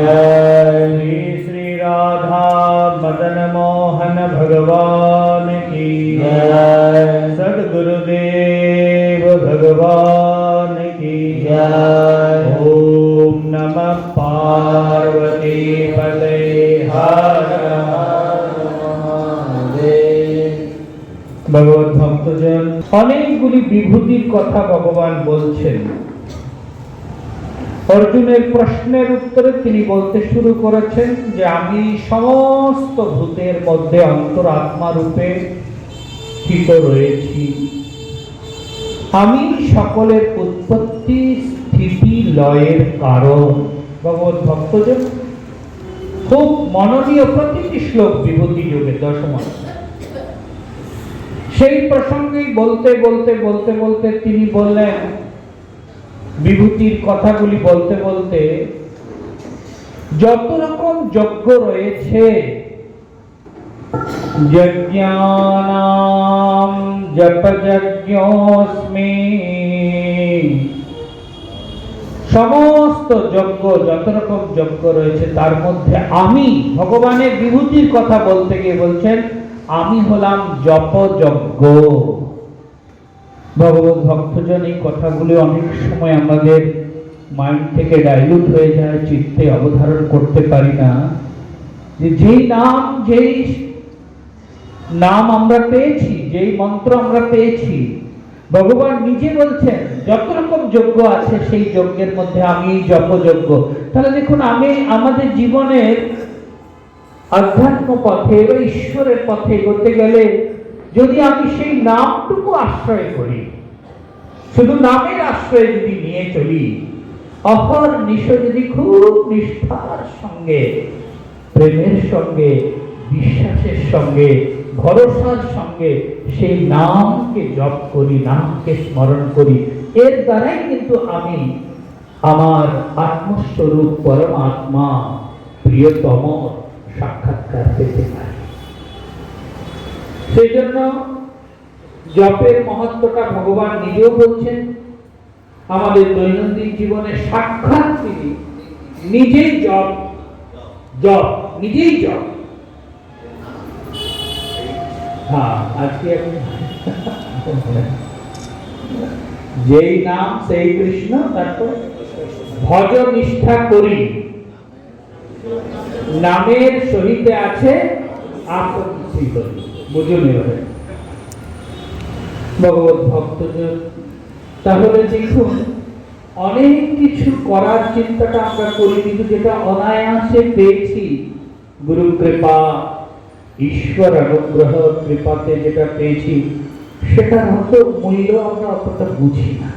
जय श्री राधा मदन मोहन भगवान की जय सदगुरुदेव भगवान की जय ओम नमः पार्वती पते हर ভগবত ভক্তজন অনেকগুলি বিভূতির কথা ভগবান বলছেন অর্জুনের প্রশ্নের উত্তরে তিনি বলতে শুরু করেছেন যে আমি সমস্ত ভূতের মধ্যে অন্তরাত্মা রূপে স্থিত রয়েছি। আমি সকলের উৎপত্তি স্থিতি লয়ের কারণ। ভগবত ভক্তজন খুব মননীয় প্রতিটি শ্লোক বিভূতি যোগে দশম সেই প্রসঙ্গেই বলতে বলতে বলতে বলতে তিনি বললেন বিভূতির কথাগুলি বলতে বলতে যত রকম যজ্ঞ রয়েছে, যজ্ঞানাম জপ যজ্ঞোস্মি সমস্ত যজ্ঞ, যত রকম যজ্ঞ রয়েছে, তার মধ্যে আমি, ভগবানের বিভূতির কথা বলতে গিয়ে বলছেন, আমি হলাম জপ যজ্ঞ ভগবত ভক্তজন এই কথাগুলি অনেক সময় আমাদের মাইন্ড থেকে ডাইলুট হয়ে যায়, চিত্তে অবধারণ করতে পারি না। যে যেই নাম যেই নাম আমরা পেয়েছি, যেই মন্ত্র আমরা পেয়েছি, ভগবান নিজে বলছেন, যত রকম যজ্ঞ আছে সেই যজ্ঞের মধ্যে আমি জপযজ্ঞ তাহলে দেখুন, আমি আমাদের জীবনের আধ্যাত্ম পথে বা ঈশ্বরের পথে এগোতে গেলে যদি আমি সেই নামটুকু আশ্রয় করি, শুধু নামের আশ্রয় যদি নিয়ে চলি অপর নিশ যদি খুব নিষ্ঠার সঙ্গে, প্রেমের সঙ্গে, বিশ্বাসের সঙ্গে, ভরসার সঙ্গে সেই নামকে জপ করি, নামকে স্মরণ করি, এর দ্বারাই কিন্তু আমি আমার আত্মস্বরূপ পরমাত্মা প্রিয়তম সাক্ষাৎকার পেতে পারি। সেই জন্য জপের মহত্বটা ভগবান নিজেও বলছেন, আমাদের দৈনন্দিন জীবনে সাক্ষাৎ তিনি নিজেই জপ জপ, নিজেই জপ। হ্যাঁ আজকে আপনি যেই নাম, সেই কৃষ্ণ, তারপর ভজ নিষ্ঠা করি। নামের সহিতে আছে আপত্তি বুঝুন এবারে ভগবত ভক্তজন তাহলে দেখুন অনেক কিছু করার চিন্তাটা আমরা করি, কিন্তু যেটা অনায়াসে পেয়েছি গুরু কৃপা ঈশ্বর অনুগ্রহ, কৃপাতে যেটা পেয়েছি, সেটার হয়তো মূল্য আমরা অতটা বুঝি না।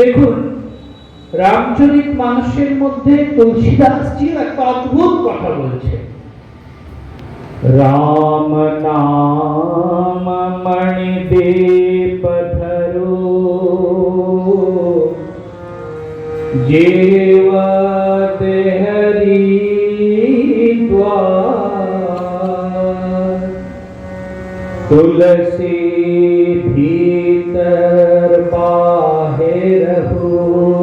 দেখুন, রামচরিত মানুষের মধ্যে তুলসীদাসজি একটা অদ্ভুত কথা বলছে राम नाम मणिदीप धरो जीवत हरि तुलसी भीतर बाहे रहो।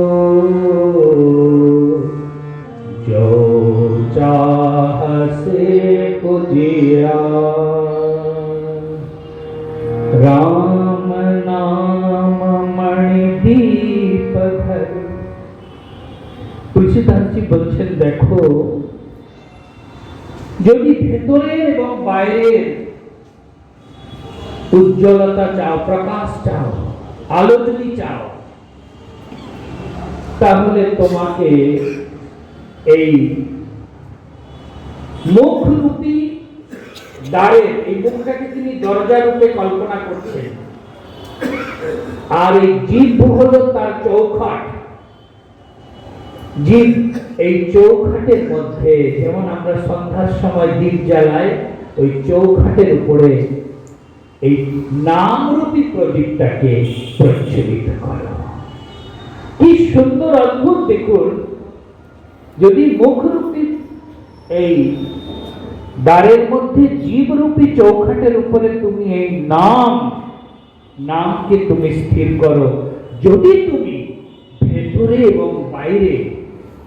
উজ্জ্বলতা চাও, প্রকাশ চাও আলো চাও, তাহলে তোমাকে এই মুখ রূপী দ্বারের, এই মুখটাকে তিনি দরজা রূপে কল্পনা করছেন। আর এই জীব হলো তার চৌখাট। জীব এই চৌখাটের মধ্যে, যেমন আমরা সন্ধ্যার সময় দ্বীপ জ্বালাই ওই চৌখাটের উপরে এই নামরূপী প্রদীপটাকে প্রজ্বলিত করো। কি সুন্দর অদ্ভুত দেখুন। যদি মুখরূপী এই দ্বারের মধ্যে জীবরূপী চৌখাটের উপরে তুমি এই নাম, নামকে তুমি স্থির করো। যদি তুমি ভেতরে এবং বাইরে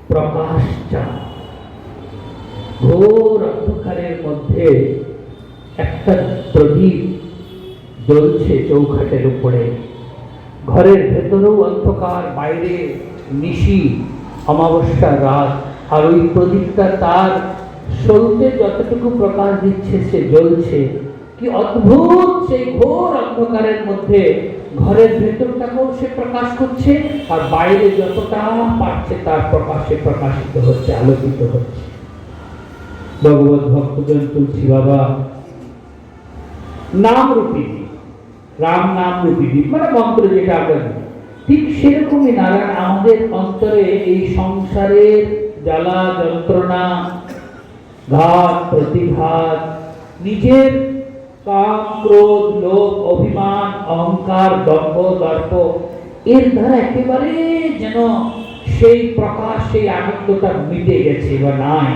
প্রকাশ চাও, ঘোর অন্ধকারের মধ্যে একটা প্রদীপ জ্বলছে চৌখাটের উপরে। ঘরের ভেতরেও অন্ধকার বাইরে নিশি অমাবস্যা রাত। আর ওই প্রদীপটা তার সলতে যতটুকু প্রকাশ দিচ্ছে সে জ্বলছে। কি অদ্ভুত সেই ঘোর অন্ধকারের মধ্যে ঘরের ভেতরটাকেও সে প্রকাশ করছে আর বাইরে যতটা পাচ্ছে তার প্রকাশে প্রকাশিত হচ্ছে আলোকিত হচ্ছে। ভগবত ভক্তজন তুলসী বাবা নাম রূপী দ্বীপ, রাম নাম রূপী মানে মন্ত্র যেটা আমরা ঠিক সেরকমই নারায়ণ আমাদের অন্তরে এই সংসারের জ্বালা যন্ত্রণা, ঘাত, প্রতিঘাত, নিজের কাম, ক্রোধ অভিমান, অহংকার, দম্ভ, দর্প, এর দ্বারা একেবারে যেন সেই প্রকাশ, সেই আনন্দটা মিটে গেছে বা নাই।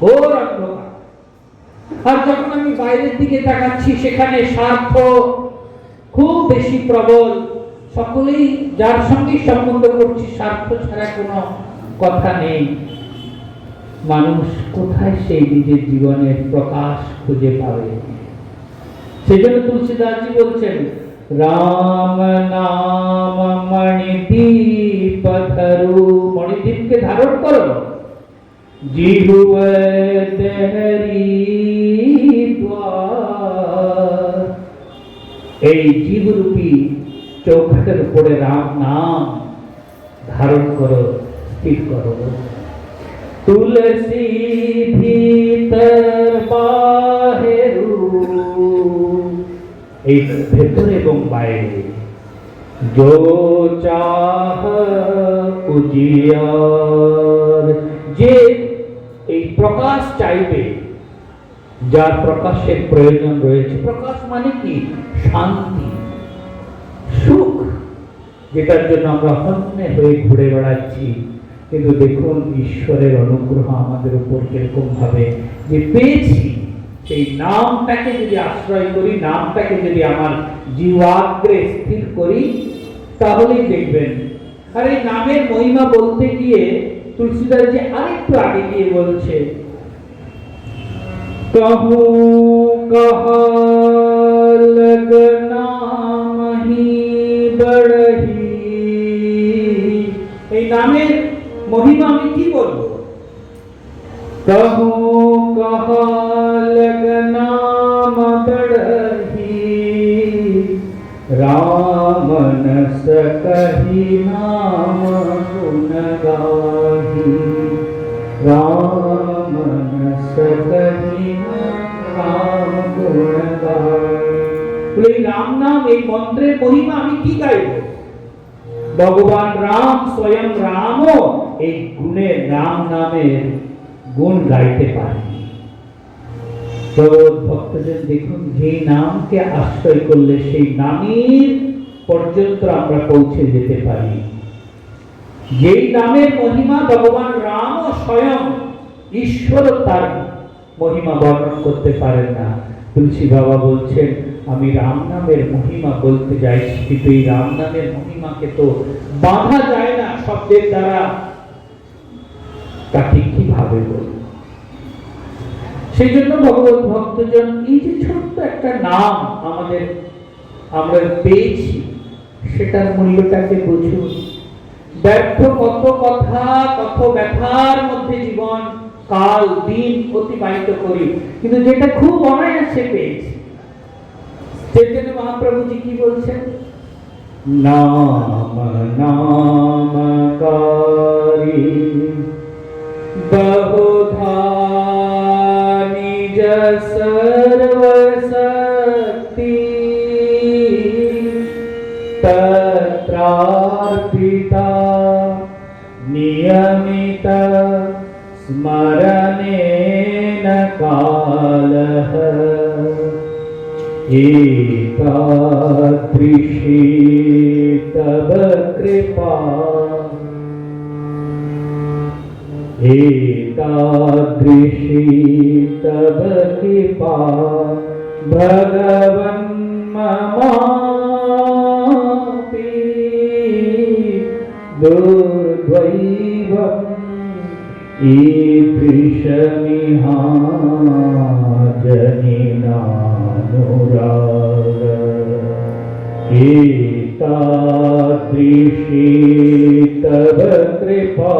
ঘোর অন্ধকার। আর যখন আমি বাইরের দিকে তাকাচ্ছি, সেখানে স্বার্থ খুব বেশি প্রবল। সকলেই যার সঙ্গে সম্বন্ধ করছি, স্বার্থ ছাড়া কোনো কথা নেই। মানুষ কোথায় সেই নিজের জীবনের প্রকাশ খুঁজে পাবে? সেজন্য তুলসীদাসজি বলছেন, রাম নাম মণিদীপ ধরু মণিদীপকে ধারণ করো। জিহুবে দেহরি এই জীবরূপী চৌখাটের উপরে রাম নাম ধারণ করো, স্থির করো। তুলসী ভিতর বাহেরু। এই ভেতর এবং বাইরে। जो চাহ উজিয়ার। যে এই প্রকাশ চাইবে, যার প্রকাশের প্রয়োজন রয়েছে। প্রকাশ মানে কি? শান্তি। সুখ, যেটার জন্য আমরা হন্যে হয়ে ঘুরে বেড়াচ্ছি। কিন্তু দেখুন, ঈশ্বরের অনুগ্রহ আমাদের উপর কীরকম ভাবে যে পেয়েছি, সেই নামটাকে যদি আশ্রয় করি, নামটাকে যদি আমার জীবাগ্রে স্থির করি, তাহলেই দেখবেন, আর এই নামের মহিমা বলতে গিয়ে তুলসীদাস যে আরেকটু আগে গিয়ে বলছে, কহ কহ लगना মহি বড়হি এই নামের মহিমা আমি কি বলবো कहूँ कहा लगना बड़ही राम राम न सकहि नाम गुण गाही राम न सकहि নাম গুণ গাহি বলে, এই রাম নাম, এই মন্ত্রের মহিমা আমি কি গাইব? ভগবান রাম স্বয়ং এই গুণের রাম নামের গুণ গাইতে জগৎ ভক্তজন দেখুন, যে নামকে আশ্রয় করলে সেই নামের পর্যন্ত আমরা পৌঁছে যেতে পারি। যেই নামের মহিমা ভগবান রাম স্বয়ং ঈশ্বর তার মহিমা বর্ণন করতে পারেন না। তুলসী বাবা বলছেন আমি রাম নামের মহিমা বলতে চাইছি কিন্তু এই রাম নামের মহিমাকে তো বাঁধা যায় না শব্দের দ্বারা। তাকে কীভাবে বলব? সেই জন্য ভগবত ভক্তজন, এই যে ছোট্ট একটা নাম আমাদের আমরা পেয়েছি, সেটার মূল্যটাকে বুঝুন। ব্যর্থ কত কথা, কত ব্যথার মধ্যে জীবন, কাল, দিন অতিবাহিত করি, কিন্তু যেটা খুব অনায়াসে পেয়েছি। चैतन्य महाप्रभु जी की बोलते नाम नाम कारी बहुधानी सर्वशक्ति नियमित स्मरणेन कालः। एतादृशी तव कृपा एतादृशी तव कृपा भगवन् ममापि दुर्दैवम् ईदृशमिहाजनिनानुराग एतादृशी तव कृपा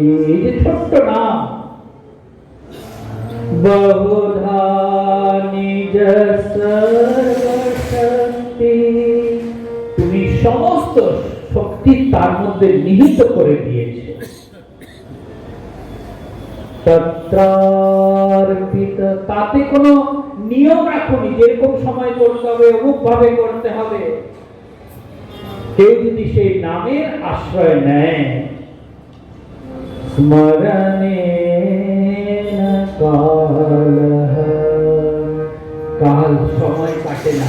যে ছোট্ট নাম। তুমি সমস্ত শক্তি তার মধ্যে নিহিত করে দিয়েছ। তাতে কোনো নিয়ম রাখুনি, যেরকম সময় করতে হবে অমুক ভাবে করতে হবে। কেউ যদি সেই নামের আশ্রয় নেয় স্মরণে কালঃ সময় কাটে না।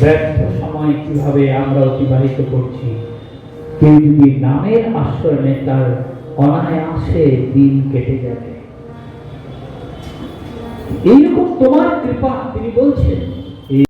ব্যর্থ সময় কীভাবে আমরা অতিবাহিত করছি? কেউ যদি নামের আশ্রয় নেয় তার অনায়াসে দিন কেটে যাবে। এইরকম তোমার কৃপা, তিনি বলছেন